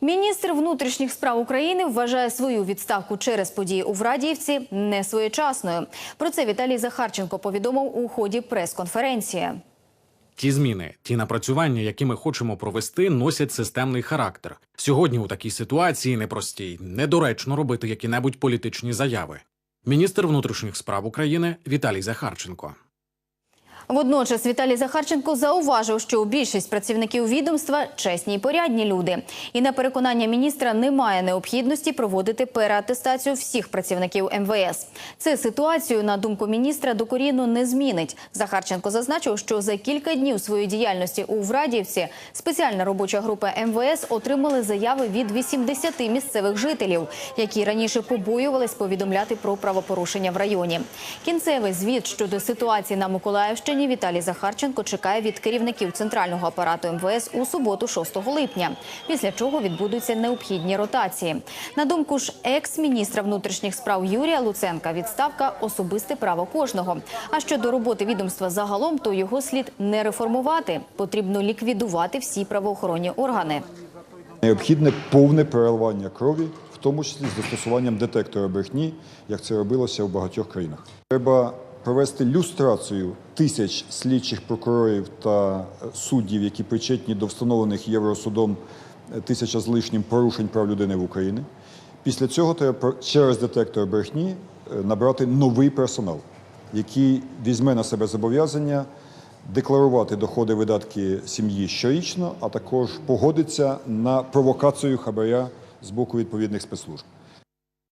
Міністр внутрішніх справ України вважає свою відставку через події у Врадіївці несвоєчасною. Про це Віталій Захарченко повідомив у ході прес-конференції. Ті зміни, ті напрацювання, які ми хочемо провести, носять системний характер. Сьогодні у такій ситуації непростій, недоречно робити які-небудь політичні заяви. Міністр внутрішніх справ України Віталій Захарченко. Водночас Віталій Захарченко зауважив, що більшість працівників відомства чесні й порядні люди. І на переконання міністра немає необхідності проводити переатестацію всіх працівників МВС. Це ситуацію, на думку міністра, докорінно не змінить. Захарченко зазначив, що за кілька днів своєї діяльності у Врадівці спеціальна робоча група МВС отримали заяви від 80 місцевих жителів, які раніше побоювались повідомляти про правопорушення в районі. Кінцевий звіт щодо ситуації на Миколаївщині Віталій Захарченко чекає від керівників центрального апарату МВС у суботу, 6 липня. Після чого відбудуться необхідні ротації. На думку ж екс-міністра внутрішніх справ Юрія Луценка, відставка особисте право кожного. А щодо роботи відомства загалом, то його слід не реформувати. Потрібно ліквідувати всі правоохоронні органи. Необхідне повне переливання крові, в тому числі з застосуванням детектора брехні, як це робилося в багатьох країнах. Треба провести люстрацію тисяч слідчих прокурорів та е, суддів, які причетні до встановлених Євросудом е, тисяча з лишнім порушень прав людини в Україні. Після цього треба через детектор брехні е, набрати новий персонал, який візьме на себе зобов'язання декларувати доходи видатки сім'ї щорічно, а також погодиться на провокацію хабаря з боку відповідних спецслужб.